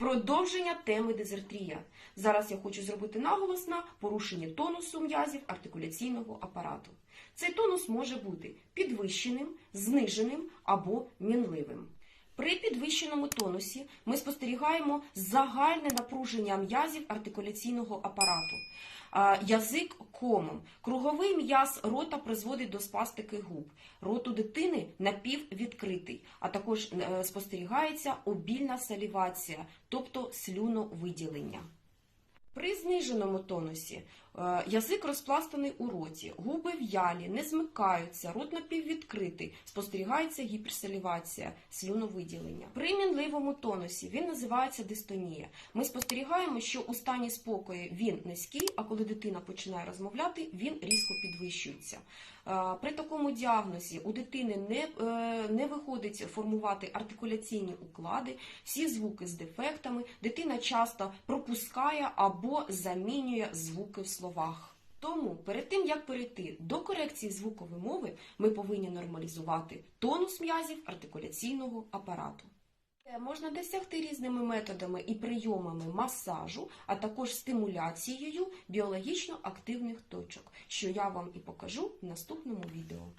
Продовження теми дезертрія. Зараз я хочу зробити наголос на порушенні тонусу м'язів артикуляційного апарату. Цей тонус може бути підвищеним, зниженим або мінливим. При підвищеному тонусі ми спостерігаємо загальне напруження м'язів артикуляційного апарату. Язик комом. Круговий м'яз рота призводить до спастики губ. Рот у дитини напіввідкритий, а також е, спостерігається обільна салівація, тобто слюновиділення. При зниженому тонусі е, язик розпластаний у роті, губи в'ялі, не змикаються, рот напіввідкритий, спостерігається гіперсалівація, слюновиділення. При мінливому тонусі він називається дистонія. Ми спостерігаємо, що у стані спокою він низький, а коли дитина починає розмовляти, він різко підвищується. Е, При такому діагнозі у дитини не, е, не виходить формувати артикуляційні уклади, всі звуки з дефектами, дитина часто пропускає або замінює звуки в словах. Тому перед тим як перейти до корекції звукової мови, ми повинні нормалізувати тонус м'язів артикуляційного апарату. Можна досягти різними методами і прийомами масажу, а також стимуляцією біологічно активних точок, що я вам і покажу в наступному відео.